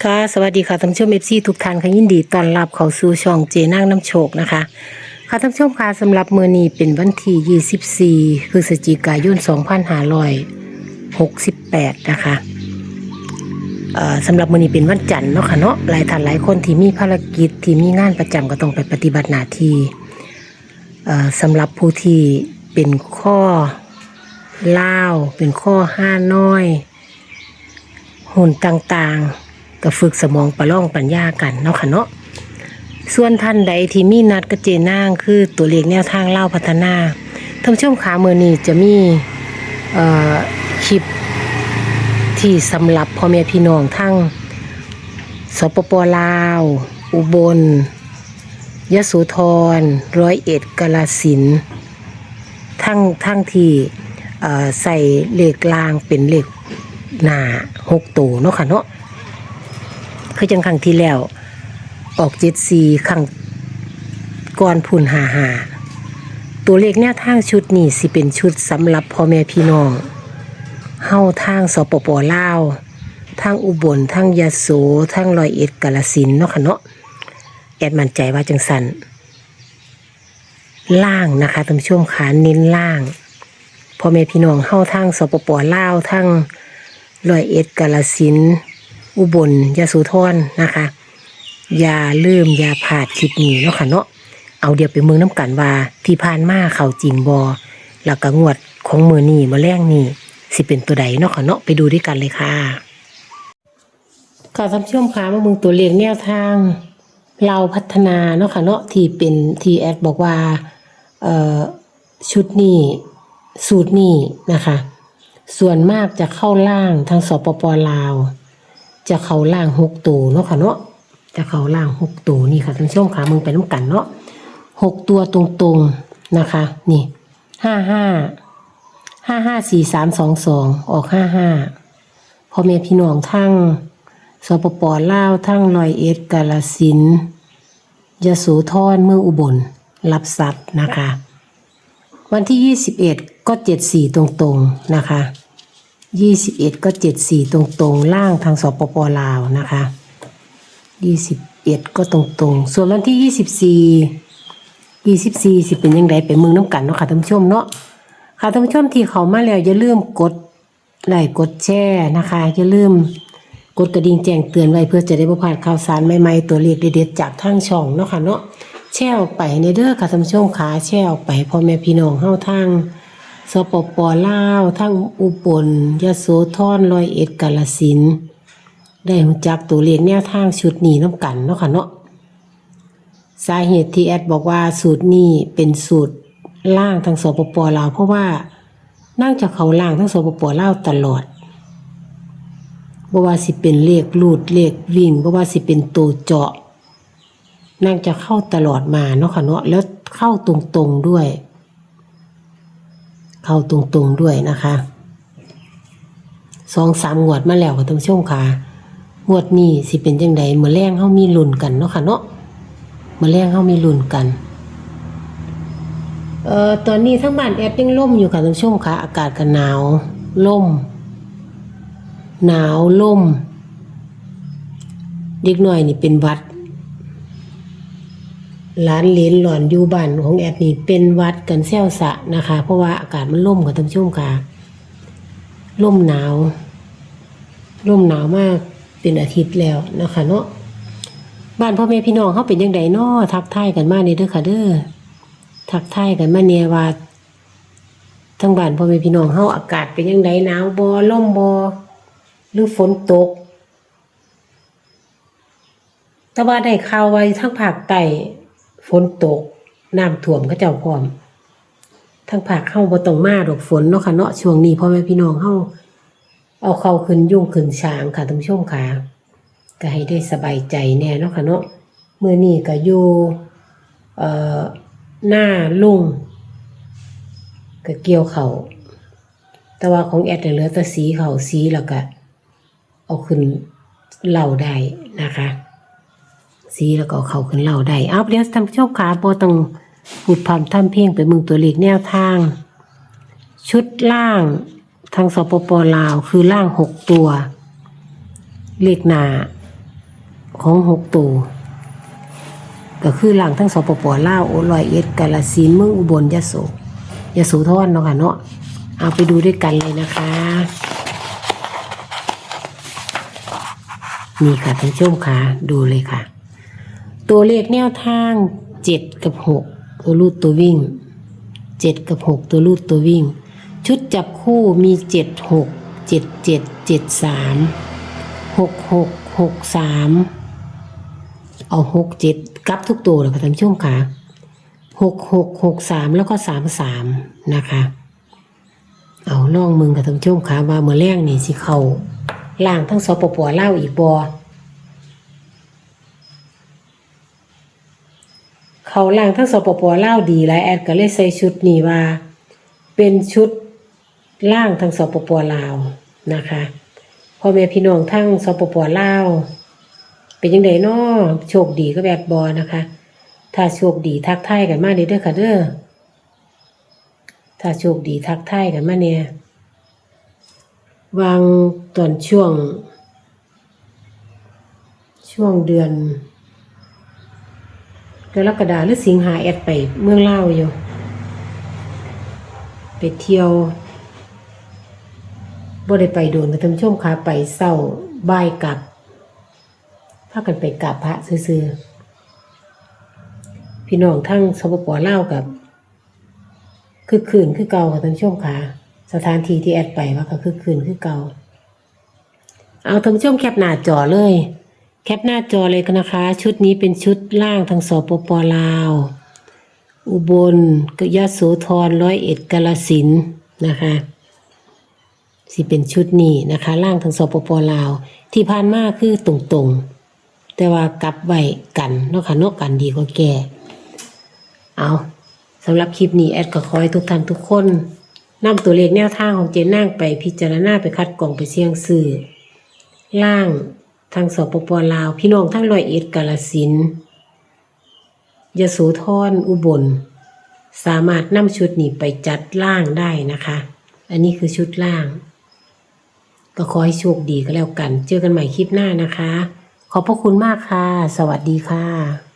ค่ะ สวัสดีค่ะท่านผู้ชมเอฟซีทุกท่านค่ะยินดีต้อนรับเข้าสู่ช่องเจนางน้ำโชคนะคะ ค่ะท่านผู้ชมค่ะสำหรับมื้อนี้เป็นวันที่24พฤศจิกายน2568 นะคะเอ่อสำหรับมื้อนี้เป็นวันจันทร์เนาะค่ะเนาะหลายท่านหลายคนที่มีภารกิจที่มีงานประจำก็ต้องไปปฏิบัติหน้าที่สำหรับผู้ที่เป็นข้อเล่าเป็นข้อห้าน้อย หุ่นต่างๆ ก็ฝึกสมองประล่องปัญญากันเนาะค่ะเนาะส่วนท่านใดที่มีนัดกระเจนางคือตัวเลขแนวทางเล่าพัฒนาท่านผู้ชมขาเมื่อนี้จะมีเอ่อคลิปที่สำหรับพ่อแม่พี่น้องทั้งสปปลาว อุบลยโสธรร้อยเอ็ดกาลสินทั้งทั้งที่ใส่เหลขลางเป็นเหลขหนาหกตัวเนาะค่ะเนาะ คือจังครั้งที่แล้ว ออกเจ็ดสี่ขังก่อนพุ่นหาหาตัวเลขแนวทางชุดนี้สิเป็นชุดสำหรับพ่อแม่พี่น้องเฮาทางสปปลาวทางอุบลทางยะโสทางรอยเอ็ดกาลสินเนาะค่ะเนาะแอดมั่นใจว่าจังสันล่างนะคะท่านผู้ชมขาเน้นล่างพ่อแม่พี่น้องเฮาทางสปปลาวทางรอยเอ็ดกาลสิน อุบลยะโสธรนะคะ อย่าลืมอย่าพลาดคลิปนี้เนาะค่ะเนาะเอาเดี๋ยวไปเมืองน้ำกันว่าที่ผ่านมาเขาจริงบอแล้วก็งวดของมือนี่มาแรงนี่สิเป็นตัวใดเนาะค่ะเนาะไปดูด้วยกันเลยค่ะค่ะท่านผู้ชมคะมาเมืองตัวเลขแนวทาง เราพัฒนาเนาะค่ะเนาะที่เป็นทีแอดบอกว่าเอ่อชุดนี้สูตรนี้นะคะ ส่วนมากจะเข้าล่างทางสปปลาว จะเข้าล่างหกตัวเนาะค่ะเนาะจะเข้าล่างหกตัวนี่ค่ะท่านผู้ชมขามึงไปน้ำกันเนาะหกตัวตรงๆนะคะ นี่ห้าห้าห้าห้าสี่สามสองสองออกห้าห้าพ่อแม่พี่น้องทั้งสปปลาวทั้งลอยเอ็ดกาลสินธุ์ยโสธรเมืองอุบลรับทรัพย์นะคะ วันที่ยี่สิบเอ็ดก็เจ็ดสี่ตรงๆ นะคะ ยี่สิบเอ็ดก็เจ็ดสี่ตรงๆล่างทางสปปลาวนะคะยี่สิบเอ็ดก็ตรงๆส่วนวันที่ยี่สิบสี่ยี่สิบสี่สิเป็นยังไงไปเมืองน้ำกันเนาะค่ะท่านผู้ชมเนาะค่ะท่านผู้ชมที่เขามาแล้วอย่าลืมกดไลค์กดแชร์นะคะอย่าลืมกดกระดิ่งแจ้งเตือนไว้เพื่อจะได้บ่พลาดข่าวสารใหม่ๆตัวเลขเด็ดๆจากทางช่องเนาะค่ะเนาะแชร์ออกไปในเด้อค่ะท่านผู้ชมขาแชร์ออกไปพ่อแม่พี่น้องเฮาทาง สปปลาวทางอุบลยโสธรร้อยเอ็ดกาฬสินได้รู้จักตัวเลขแนวทางชุดนี้น้ำกันเนาะค่ะเนาะสาเหตุที่แอดบอกว่าสูตรนี้เป็นสูตรล่างทางสปปลาวเพราะว่านั่งจากเขาล่างทั้งสปปลาวตลอดบ่ว่าสิเป็นเลขลูดเลขวิ่งบ่ว่าสิเป็นตัวเจาะนั่งจะเข้าตลอดมาเนาะค่ะเนาะแล้วเข้าตรงๆด้วย เข้าตรงๆด้วยนะคะสองสามงวดมาแล้วค่ะท่านผู้ชมค่ะงวดนี้สิเป็นจังไดมื้อแรงเฮามีลุ้นกันเนาะค่ะเนาะเมื้อแรงเฮามีลุ้นกันเอ่อตอนนี้ทั้งบ้านแอปยังล่มอยู่ค่ะท่านผู้ชมค่ะอากาศก็หนาวล่ม หนาวล่มเด็กน้อยนี่เป็นวัด หลานเหลนหลอนอยู่บ้านของแอปนี่เป็นวัดกันแซวสะนะคะ เพราะว่าอากาศมันล่มค่ะท่านผู้ชมค่ะล่มหนาวร่มหนาวมากเป็นอาทิตย์แล้วนะคะเนาะบ้านพ่อแม่พี่น้องเขาเป็นยังไงนาะทักทายกันมาเนี่ยเด้อค่ะเด้อทักทายกันมาเนี่ยว่าทั้งบ้านพ่อแม่พี่น้องเขาอากาศเป็นยังไงหนาวบอล่มบอหรือฝนตก แต่ว่าได้ข่าวไว้ทั้งภาคใต้ ฝนตกน้ำท่วมก็เจ้าพร้อมทั้งภาคเข้าบ่ต้องมาดอกฝนเนาะค่ะเนาะช่วงนี้พ่อแม่พี่น้องเฮาเอาเข้าขึ้นยุ่งขึ้นช้างค่ะท่านผู้ชมค่ะก็ให้ได้สบายใจแน่เนาะค่ะเนาะเมื่อนี้ก็อยู่เอ่อหน้าลุงก็เกี่ยวเขาแต่ว่าของแอดเนี่ยเหลือแต่สีเขาสีแล้วก็เอาขึ้นเหล่าได้นะคะ สีแล้วก็เขาขึ้นเหล่าได้เอาเดี๋ยวท่านผู้ชมค่ะบ่ต้องพูดพร่ำทำเพลงไปมึงตัวเลขแนวทาง ชุดล่างทางสปปลาวคือล่างหกตัว เลขหนาของหกตัว ก็คือหลังทั้งสปปลาวโอลอยเอ็ดกาลสินเมืองอุบลยโสยโสธรเนาะค่ะเนาะเอาไปดูด้วยกันเลยนะคะนี่ค่ะท่านผู้ชมค่ะดูเลยค่ะ ตัวเลขแนวทางเจ็ดกับหกตัวรูดตัววิ่งเจ็ดกับหกตัวรูดตัววิ่ง ชุดจับคู่มีเจ็ดหกเจ็ดเจ็ดเจ็ดสามหกหกหกสามเอาหกเจ็ดกลับทุกตัวเลยค่ะท่านผู้ชมค่ะหกหกหกสามแล้วก็สามสามนะคะ เอาล่องมึงกับท่านผู้ชมค่ะว่าเมื่อแรกนี่สิเขาล่างทั้งสปปเล่าอีกบอ เขาล่างทั้งสปปลาวดีหลายแอดก็เลยใส่ชุดนี้ว่า เป็นชุดล่างทั้งสปปลาวนะคะพ่อแม่พี่น้องทั้งสปปลาวเป็นยังไงนาะโชคดีก็แบบบอนะคะ ถ้าโชคดีทักทายกันมาเด้อค่ะเด้อถ้าโชคดีทักทายกันมาเนี่ยวางตอนช่วง ช่วงเดือน กรกฎาหรือสิงหาแอดไปเมืองเล่าวอยู่ ไปเที่ยวบ่ได้ไปโดนกับท่านผู้ชมค่ะไปเศร้าบ่ายกลับพากันไปกราบพระซื่อๆพี่น้องทั้งสปปลาวกับคือคืนคือเก่ากับท่านผู้ชมค่ะ สถานที่ที่แอดไปว่าก็คือคืนคือเก่า เอาท่านผู้ชมแคปหน้าจอเลย แคปหน้าจอเลยกันนะคะ ชุดนี้เป็นชุดล่างทางสปปลาว อุบลกยะโสธรร้อยเอ็ดกาลสินนะคะสิเป็นชุดนี้นะคะ ล่างทางสปปลาว ที่ผ่านมาคือตรงๆ แต่ว่ากลับไว้กันเนาะค่ะนาะกันดีกว่าแก่เอาสำหรับคลิปนี้แอดก็ขอให้ทุกท่านทุกคนนำตัวเลขแนวทางของเจนนั่งไปพิจารณาไปคัดกรองไปเสี่ยงซื้อล่าง ทางสปปลาว พี่น้องทั้งร้อยเอ็ดกาลสินยโสธรอุบล สามารถนำชุดนี้ไปจัดล่างได้นะคะ อันนี้คือชุดล่าง ก็ขอให้โชคดีก็แล้วกัน เจอกันใหม่คลิปหน้านะคะ ขอบพระคุณมากค่ะ สวัสดีค่ะ